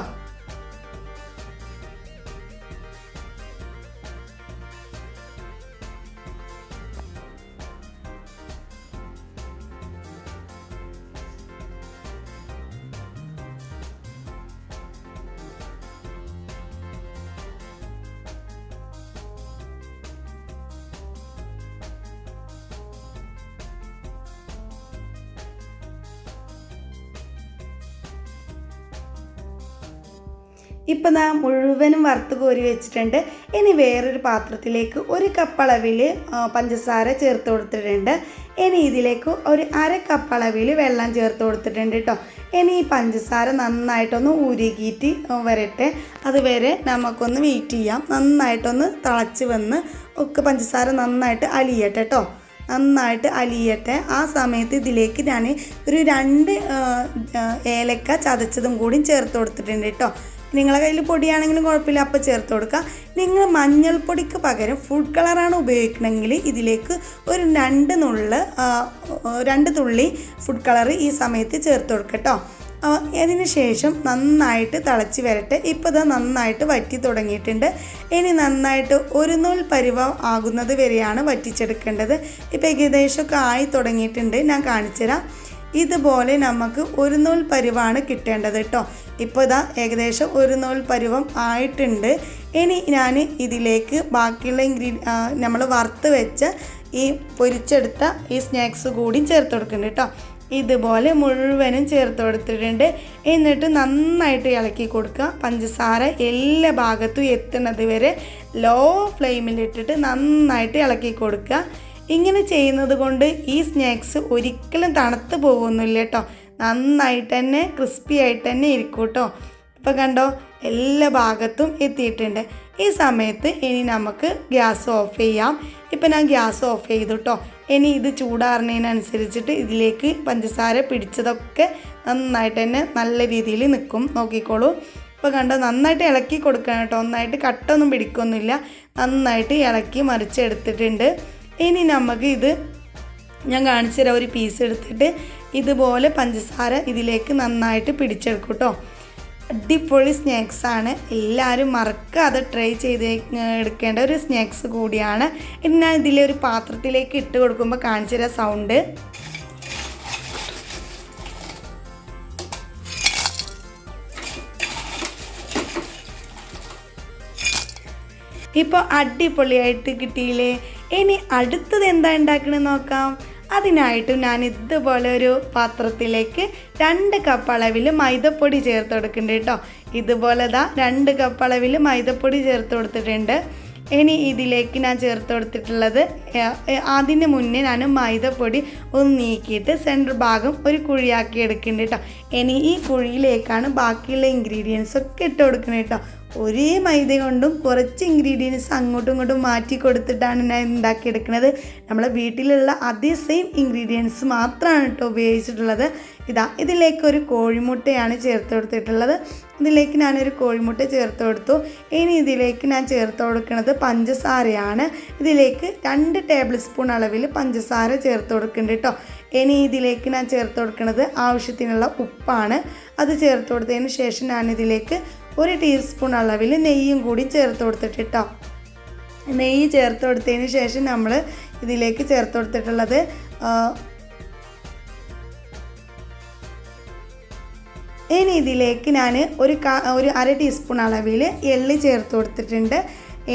ഇപ്പം ഞാൻ മുഴുവനും വറുത്ത് കോരി വെച്ചിട്ടുണ്ട്. ഇനി വേറൊരു പാത്രത്തിലേക്ക് ഒരു കപ്പ് അളവിൽ പഞ്ചസാര ചേർത്ത് കൊടുത്തിട്ടുണ്ട്. ഇനി ഇതിലേക്ക് ഒരു അര കപ്പ് അളവിൽ വെള്ളം ചേർത്ത് കൊടുത്തിട്ടുണ്ട് കേട്ടോ ഇനി ഈ പഞ്ചസാര നന്നായിട്ടൊന്ന് ഉരുകിയിട്ട് വരട്ടെ. അതുവരെ നമുക്കൊന്ന് വെയിറ്റ് ചെയ്യാം. നന്നായിട്ടൊന്ന് തിളച്ച് വന്ന് ഒക്കെ പഞ്ചസാര നന്നായിട്ട് അലിയട്ടെ കേട്ടോ നന്നായിട്ട് അലിയട്ടെ. ആ സമയത്ത് ഇതിലേക്ക് ഞാൻ ഒരു രണ്ട് ഏലക്ക ചതച്ചതും കൂടി ചേർത്ത് കൊടുത്തിട്ടുണ്ട് കേട്ടോ നിങ്ങളെ കയ്യിൽ പൊടിയാണെങ്കിലും കുഴപ്പമില്ല അപ്പോൾ ചേർത്ത് കൊടുക്കുക നിങ്ങൾ മഞ്ഞൾപ്പൊടിക്ക് പകരം ഫുഡ് കളറാണ് ഉപയോഗിക്കണമെങ്കിൽ ഇതിലേക്ക് ഒരു രണ്ട് നുള്ള് രണ്ട് തുള്ളി ഫുഡ് കളർ ഈ സമയത്ത് ചേർത്ത് കൊടുക്കുക കേട്ടോ അതിന് ശേഷം നന്നായിട്ട് തിളച്ച് വരട്ടെ. ഇപ്പോൾ ഇത് നന്നായിട്ട് വറ്റി തുടങ്ങിയിട്ടുണ്ട്. ഇനി നന്നായിട്ട് ഒരു നൂൽ പരുവം ആകുന്നത് വരെയാണ് വറ്റിച്ചെടുക്കേണ്ടത്. ഇപ്പോൾ ഏകദേശമൊക്കെ ആയി തുടങ്ങിയിട്ടുണ്ട്. ഞാൻ കാണിച്ചു തരാം ഇതുപോലെ നമുക്ക് ഒരു നൂൽ പരിവാണ് കിട്ടേണ്ടത് കേട്ടോ ഇപ്പോൾ ഇതാ ഏകദേശം ഒരു നൂൽ പരിവം ആയിട്ടുണ്ട്. ഇനി ഞാൻ ഇതിലേക്ക് ബാക്കിയുള്ള ഇൻഗ്രീ നമ്മൾ വറുത്ത് വെച്ച ഈ പൊരിച്ചെടുത്ത ഈ സ്നാക്സ് കൂടി ചേർത്ത് കൊടുക്കുന്നുണ്ട് കേട്ടോ ഇതുപോലെ മുഴുവനും ചേർത്ത് കൊടുത്തിട്ടുണ്ട്. എന്നിട്ട് നന്നായിട്ട് ഇളക്കി കൊടുക്കുക. പഞ്ചസാര എല്ലാ ഭാഗത്തും എത്തുന്നത് വരെ ലോ ഫ്ലെയിമിലിട്ടിട്ട് നന്നായിട്ട് ഇളക്കി കൊടുക്കുക. ഇങ്ങനെ ചെയ്യുന്നത് കൊണ്ട് ഈ സ്നാക്സ് ഒരിക്കലും തണുത്ത് പോകുന്നില്ല കേട്ടോ. നന്നായിട്ട് തന്നെ ക്രിസ്പി ആയിട്ട് തന്നെ ഇരിക്കും കേട്ടോ. ഇപ്പോൾ കണ്ടോ എല്ലാ ഭാഗത്തും എത്തിയിട്ടുണ്ട്. ഈ സമയത്ത് ഇനി നമുക്ക് ഗ്യാസ് ഓഫ് ചെയ്യാം. ഇപ്പം ഞാൻ ഗ്യാസ് ഓഫ് ചെയ്തു കേട്ടോ. ഇനി ഇത് ചൂടാറുന്നതിനനുസരിച്ചിട്ട് ഇതിലേക്ക് പഞ്ചസാര പിടിച്ചതൊക്കെ നന്നായിട്ട് തന്നെ നല്ല രീതിയിൽ നിൽക്കും. നോക്കിക്കോളൂ. ഇപ്പോൾ കണ്ടോ നന്നായിട്ട് ഇളക്കി കൊടുക്കണം കേട്ടോ. നന്നായിട്ട് കട്ടൊന്നും പിടിക്കൊന്നുമില്ല. നന്നായിട്ട് ഇളക്കി മറിച്ചെടുത്തിട്ടുണ്ട്. ഇനി നമുക്ക് ഇത് ഞാൻ കാണിച്ചു തരാം. ഒരു പീസ് എടുത്തിട്ട് ഇതുപോലെ പഞ്ചസാര ഇതിലേക്ക് നന്നായിട്ട് പിടിച്ചെടുക്കും കേട്ടോ അടിപൊളി സ്നാക്സ് ആണ്. എല്ലാവരും മറക്കാതെ ട്രൈ ചെയ്ത് എടുക്കേണ്ട ഒരു സ്നാക്സ് കൂടിയാണ്. ഇനി ഞാൻ ഇതിലെ ഒരു പാത്രത്തിലേക്ക് ഇട്ട് കൊടുക്കുമ്പോൾ കാണിച്ചു തരാം സൗണ്ട് ഇപ്പോൾ അടിപൊളിയായിട്ട് കിട്ടിയില്ലേ? ഇനി അടുത്തത് എന്താ ഉണ്ടാക്കണമെന്ന് നോക്കാം. അതിനായിട്ട് ഞാൻ ഇതുപോലെ ഒരു പാത്രത്തിലേക്ക് രണ്ട് കപ്പ് അളവിൽ മൈദപ്പൊടി ചേർത്ത് കൊടുക്കുന്നുണ്ട് കേട്ടോ. ഇതുപോലെ ദാ രണ്ട് കപ്പ് അളവിൽ മൈദപ്പൊടി ചേർത്ത് കൊടുത്തിട്ടുണ്ട്. ഇനി ഇതിലേക്ക് ഞാൻ ചേർത്ത് കൊടുത്തിട്ടുള്ളത് അതിന് മുന്നേ ഞാൻ മൈദപ്പൊടി ഒന്ന് നീക്കിയിട്ട് സെന്റർ ഭാഗം ഒരു കുഴിയാക്കി എടുക്കുന്നുണ്ട് കേട്ടോ ഇനി ഈ കുഴിയിലേക്കാണ് ബാക്കിയുള്ള ഇൻഗ്രീഡിയൻസ് ഒക്കെ ഇട്ട് കൊടുക്കുന്നത് കേട്ടോ ഒരേ മൈദ കൊണ്ടും കുറച്ച് ഇൻഗ്രീഡിയൻസ് അങ്ങോട്ടും ഇങ്ങോട്ടും മാറ്റി കൊടുത്തിട്ടാണ് ഞാൻ ഉണ്ടാക്കിയെടുക്കുന്നത് നമ്മളെ വീട്ടിലുള്ള അതേ സെയിം ഇൻഗ്രീഡിയൻസ് മാത്രമാണ് കേട്ടോ ഉപയോഗിച്ചിട്ടുള്ളത്. ഇതാ ഇതിലേക്ക് ഒരു കോഴിമുട്ടയാണ് ചേർത്ത് കൊടുത്തിട്ടുള്ളത്. ഇതിലേക്ക് ഞാനൊരു കോഴിമുട്ട ചേർത്ത് കൊടുത്തു. ഇനി ഇതിലേക്ക് ഞാൻ ചേർത്ത് കൊടുക്കുന്നത് പഞ്ചസാരയാണ്. ഇതിലേക്ക് രണ്ട് ടേബിൾ സ്പൂൺ അളവിൽ പഞ്ചസാര ചേർത്ത് കൊടുക്കുന്നുണ്ട് കേട്ടോ ഇനി ഇതിലേക്ക് ഞാൻ ചേർത്ത് കൊടുക്കുന്നത് ആവശ്യത്തിനുള്ള ഉപ്പാണ്. അത് ചേർത്ത് കൊടുത്തതിന് ശേഷം ഞാനിതിലേക്ക് ഒരു ടീസ്പൂൺ അളവിൽ നെയ്യും കൂടി ചേർത്ത് കൊടുത്തിട്ട് കേട്ടോ നെയ്യ് ചേർത്ത് കൊടുത്തതിന് ശേഷം നമ്മൾ ഇതിലേക്ക് ചേർത്ത് കൊടുത്തിട്ടുള്ളത് ഇനി ഇതിലേക്ക് ഞാൻ ഒരു ഒരു അര ടീസ്പൂൺ അളവിൽ എള്ളി ചേർത്ത് കൊടുത്തിട്ടുണ്ട്.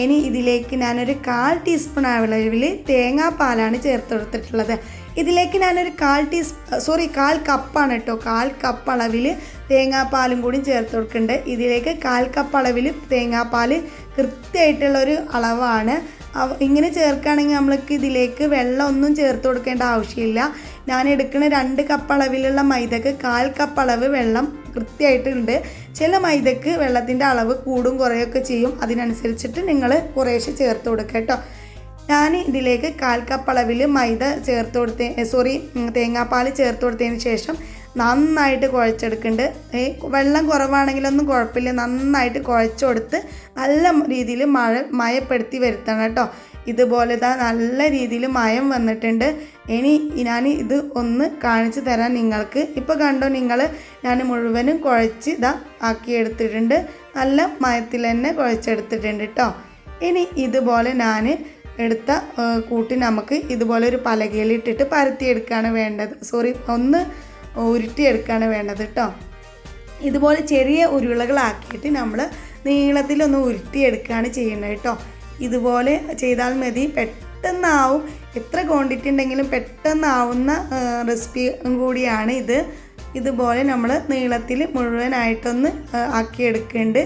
ഇനി ഇതിലേക്ക് ഞാനൊരു കാൽ ടീസ്പൂൺ അളവിൽ തേങ്ങാപ്പാലാണ് ചേർത്ത് കൊടുത്തിട്ടുള്ളത്. ഇതിലേക്ക് ഞാനൊരു കാൽ ടീസ് സോറി കാൽ കപ്പാണ് കേട്ടോ. കാൽ കപ്പ് അളവിൽ തേങ്ങാപ്പാലും കൂടി ചേർത്ത് കൊടുക്കുന്നുണ്ട്. ഇതിലേക്ക് കാൽ കപ്പ് അളവിൽ തേങ്ങാപ്പാൽ കൃത്യമായിട്ടുള്ളൊരു അളവാണ്. ഇങ്ങനെ ചേർക്കുകയാണെങ്കിൽ നമ്മൾക്ക് ഇതിലേക്ക് വെള്ളമൊന്നും ചേർത്ത് കൊടുക്കേണ്ട ആവശ്യമില്ല. ഞാൻ എടുക്കുന്ന രണ്ട് കപ്പ് അളവിലുള്ള മൈദക്ക് കാൽ കപ്പ് അളവ് വെള്ളം കൃത്യമായിട്ടുണ്ട്. ചില മൈദക്ക് വെള്ളത്തിന്റെ അളവ് കൂടും കുറയൊക്കെ ചെയ്യും. അതിനനുസരിച്ചിട്ട് നിങ്ങൾ കുറേശ്ശെ ചേർത്ത് കൊടുക്കുക കേട്ടോ. ഞാൻ ഇതിലേക്ക് കാൽ കപ്പ് അളവിൽ മൈദ ചേർത്ത് കൊടുത്ത സോറി തേങ്ങാപ്പാൽ ചേർത്ത് കൊടുത്തതിന് ശേഷം നന്നായിട്ട് കുഴച്ചെടുക്കുന്നുണ്ട്. ഏ, വെള്ളം കുറവാണെങ്കിലൊന്നും കുഴപ്പമില്ല. നന്നായിട്ട് കുഴച്ചെടുത്ത് നല്ല രീതിയിൽ മഴ മയപ്പെടുത്തി വരുത്തണം കേട്ടോ. ഇതുപോലെ ഇതാ നല്ല രീതിയിൽ മയം വന്നിട്ടുണ്ട്. ഇനി ഞാൻ ഇത് ഒന്ന് കാണിച്ചു തരാം നിങ്ങൾക്ക്. ഇപ്പോൾ കണ്ടോ നിങ്ങൾ? ഞാൻ മുഴുവനും കുഴച്ച് ഇതാ ആക്കി എടുത്തിട്ടുണ്ട്. നല്ല മയത്തിൽ തന്നെ കുഴച്ചെടുത്തിട്ടുണ്ട് കേട്ടോ. ഇനി ഇതുപോലെ ഞാൻ എടുത്ത കൂട്ടി നമുക്ക് ഇതുപോലെ ഒരു പലകയിലിട്ടിട്ട് പരത്തിയെടുക്കുകയാണ് വേണ്ടത്. സോറി ഒന്ന് ഉരുട്ടിയെടുക്കുകയാണ് വേണ്ടത് കേട്ടോ ഇതുപോലെ ചെറിയ ഉരുളകളാക്കിയിട്ട് നമ്മൾ നീളത്തിലൊന്ന് ഉരുട്ടിയെടുക്കുകയാണ് ചെയ്യുന്നത് കേട്ടോ ഇതുപോലെ ചെയ്താൽ മതി. പെട്ടെന്നാവും. എത്ര ക്വാണ്ടിറ്റി ഉണ്ടെങ്കിലും പെട്ടെന്നാവുന്ന റെസിപ്പി കൂടിയാണ് ഇത്. ഇതുപോലെ നമ്മൾ നീളത്തിൽ മുഴുവനായിട്ടൊന്ന് ആക്കിയെടുക്കുന്നുണ്ട്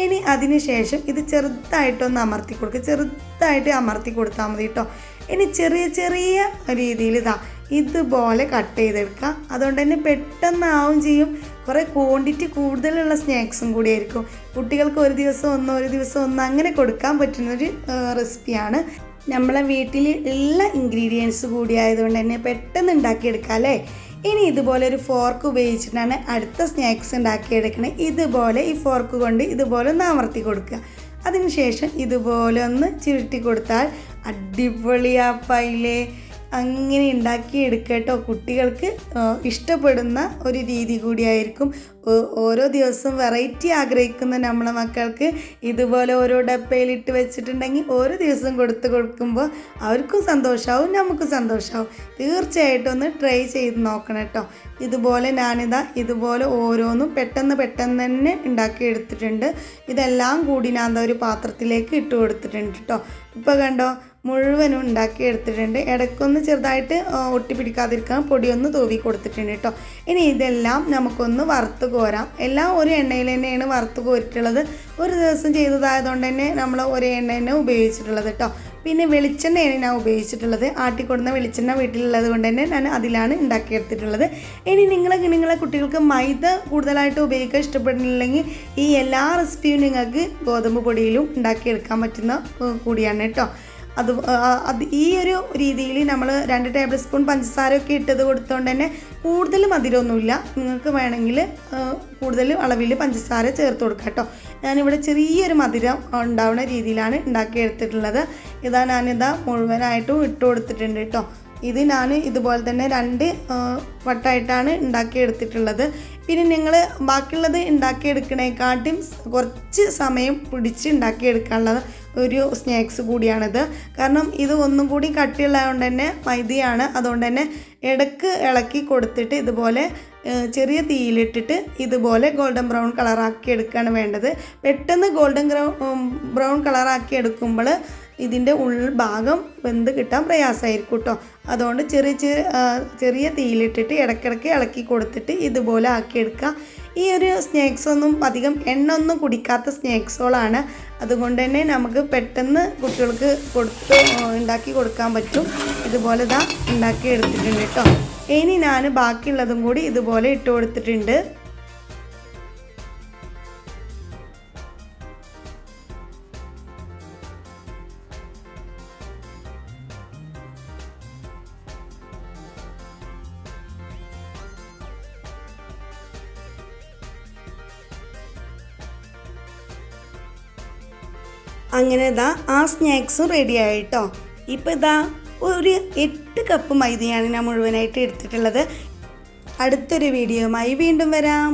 ഇനി അതിന് ശേഷം ഇത് ചെറുതായിട്ടൊന്ന് അമർത്തി കൊടുക്കുക ചെറുതായിട്ട് അമർത്തി കൊടുത്താൽ മതി കേട്ടോ ഇനി ചെറിയ ചെറിയ രീതിയിൽ ഇതാ ഇതുപോലെ കട്ട് ചെയ്തെടുക്കുക അതുകൊണ്ട് തന്നെ പെട്ടെന്നാവും ചെയ്യും. കുറേ ക്വാണ്ടിറ്റി കൂടുതലുള്ള സ്നാക്സും കൂടി ആയിരിക്കും. കുട്ടികൾക്ക് ഒരു ദിവസം ഒന്ന് ഒരു ദിവസം ഒന്ന് അങ്ങനെ കൊടുക്കാൻ പറ്റുന്നൊരു റെസിപ്പിയാണ് നമ്മളെ വീട്ടിൽ എല്ലാ ഇൻഗ്രീഡിയൻസ് കൂടി ആയതുകൊണ്ട് തന്നെ പെട്ടെന്ന് ഉണ്ടാക്കിയെടുക്കാം അല്ലേ? ഇനി ഇതുപോലെ ഒരു ഫോർക്ക് ഉപയോഗിച്ചിട്ടാണ് അടുത്ത സ്നാക്സ് ഉണ്ടാക്കിയെടുക്കണത് ഇതുപോലെ ഈ ഫോർക്ക് കൊണ്ട് ഇതുപോലെ ഒന്ന് അമർത്തി കൊടുക്കുക. അതിനുശേഷം ഇതുപോലെ ഒന്ന് ചുരുട്ടി കൊടുത്താൽ അടിപൊളിയാപ്പയിലെ അങ്ങനെ ഉണ്ടാക്കി എടുക്കട്ടോ കുട്ടികൾക്ക് ഇഷ്ടപ്പെടുന്ന ഒരു രീതി കൂടിയായിരിക്കും. ഓരോ ദിവസവും വെറൈറ്റി ആഗ്രഹിക്കുന്ന നമ്മളെ മക്കൾക്ക് ഇതുപോലെ ഓരോ ഡപ്പയിലിട്ട് വെച്ചിട്ടുണ്ടെങ്കിൽ ഓരോ ദിവസം കൊടുത്ത് കൊടുക്കുമ്പോൾ അവർക്കും സന്തോഷമാവും നമുക്കും സന്തോഷമാവും തീർച്ചയായിട്ടും ഒന്ന് ട്രൈ ചെയ്ത് നോക്കണം കേട്ടോ. ഇതുപോലെ ഞാനിതാ ഇതുപോലെ ഓരോന്നും പെട്ടെന്ന് പെട്ടെന്ന് തന്നെ ഉണ്ടാക്കി എടുത്തിട്ടുണ്ട് ഇതെല്ലാം കൂടി ഞാൻ ഒരു പാത്രത്തിലേക്ക് ഇട്ട് കൊടുത്തിട്ടുണ്ട് കേട്ടോ. ഇപ്പോൾ കണ്ടോ മുഴുവനും ഉണ്ടാക്കി എടുത്തിട്ടുണ്ട്. ഇടയ്ക്കൊന്ന് ചെറുതായിട്ട് ഒട്ടി ഒട്ടിപ്പിടിക്കാതിരിക്കാൻ പൊടിയൊന്ന് തൂവി കൊടുത്തിട്ടുണ്ട് കേട്ടോ. ഇനി ഇതെല്ലാം നമുക്കൊന്ന് വറുത്ത് കോരാം. എല്ലാം ഒരു എണ്ണയിൽ തന്നെയാണ് വറുത്ത് കോരിട്ടുള്ളത് ഒരു ദിവസം ചെയ്തതായതുകൊണ്ട് തന്നെ നമ്മൾ ഒരേ എണ്ണ തന്നെ ഉപയോഗിച്ചിട്ടുള്ളത് കേട്ടോ. പിന്നെ വെളിച്ചെണ്ണയാണ് ഞാൻ ഉപയോഗിച്ചിട്ടുള്ളത്. ആട്ടിക്കൊടുന്ന വെളിച്ചെണ്ണ വീട്ടിലുള്ളത് കൊണ്ട് തന്നെ ഞാൻ അതിലാണ് ഉണ്ടാക്കിയെടുത്തിട്ടുള്ളത്. ഇനി നിങ്ങൾ നിങ്ങളെ കുട്ടികൾക്ക് മൈദ കൂടുതലായിട്ട് ഉപയോഗിക്കാൻ ഇഷ്ടപ്പെടുന്നില്ലെങ്കിൽ ഈ എല്ലാ റെസിപ്പിയും നിങ്ങൾക്ക് ഗോതമ്പ് പൊടിയിലും ഉണ്ടാക്കിയെടുക്കാൻ പറ്റുന്ന കൂടിയാണ് കേട്ടോ. അത് അത് ഈ ഒരു രീതിയിൽ നമ്മൾ രണ്ട് ടേബിൾ സ്പൂൺ പഞ്ചസാരയൊക്കെ ഇട്ടത് കൊടുത്തോണ്ട് തന്നെ കൂടുതൽ മധുരമൊന്നുമില്ല നിങ്ങൾക്ക് വേണമെങ്കിൽ കൂടുതൽ അളവിൽ പഞ്ചസാര ചേർത്ത് കൊടുക്കാം കേട്ടോ. ഞാനിവിടെ ചെറിയൊരു മധുരം ഉണ്ടാവുന്ന രീതിയിലാണ് ഉണ്ടാക്കിയെടുത്തിട്ടുള്ളത്. ഇതാ ഞാനിതാ മുഴുവനായിട്ടും ഇട്ട് കൊടുത്തിട്ടുണ്ട് കേട്ടോ. ഇത് ഞാൻ ഇതുപോലെ തന്നെ രണ്ട് വട്ടമായിട്ടാണ് ഉണ്ടാക്കിയെടുത്തിട്ടുള്ളത്. പിന്നെ നിങ്ങൾ ബാക്കിയുള്ളത് ഉണ്ടാക്കിയെടുക്കണേക്കാട്ടും കുറച്ച് സമയം പിടിച്ച് ഉണ്ടാക്കിയെടുക്കാനുള്ളത്. ഒരു സ്നാക്സ് കൂടിയാണിത്. കാരണം ഇത് ഒന്നും കൂടി കട്ടിയുള്ളതുകൊണ്ട് തന്നെ മൈദയാണ്. അതുകൊണ്ട് തന്നെ ഇടയ്ക്ക് ഇളക്കി കൊടുത്തിട്ട് ഇതുപോലെ ചെറിയ തീയിലിട്ടിട്ട് ഇതുപോലെ ഗോൾഡൻ ബ്രൗൺ കളറാക്കി എടുക്കുകയാണ് വേണ്ടത്. പെട്ടെന്ന് ഗോൾഡൻ ബ്രൗൺ കളറാക്കി എടുക്കുമ്പോൾ ഇതിന്റെ ഉൾഭാഗം വെന്ത് കിട്ടാൻ പ്രയാസമായിരിക്കും കേട്ടോ അതുകൊണ്ട് ചെറിയ ചെറിയ തീയിലിട്ടിട്ട് ഇടയ്ക്കിടയ്ക്ക് ഇളക്കി കൊടുത്തിട്ട് ഇതുപോലെ ആക്കിയെടുക്കുക ഈ ഒരു സ്നാക്സ് ഒന്നും അധികം എണ്ണ ഒന്നും കുടിക്കാത്ത സ്നാക്സുകളാണ്. അതുകൊണ്ട് തന്നെ നമുക്ക് പെട്ടെന്ന് കുട്ടികൾക്ക് കൊടുത്ത് ഉണ്ടാക്കി കൊടുക്കാൻ പറ്റും. ഇതുപോലെ ഇതാ ഉണ്ടാക്കി എടുത്തിട്ടുണ്ട് കേട്ടോ. ഇനി ഞാൻ ബാക്കിയുള്ളതും കൂടി ഇതുപോലെ ഇട്ട് കൊടുത്തിട്ടുണ്ട്. അങ്ങനെ ഇതാ ആ സ്നാക്സും റെഡി ആയിട്ടോ. ഇപ്പം ഇതാ ഒരു എട്ട് കപ്പ് മൈദയാണ് ഞാൻ മുഴുവനായിട്ട് എടുത്തിട്ടുള്ളത്. അടുത്തൊരു വീഡിയോയുമായി വീണ്ടും വരാം.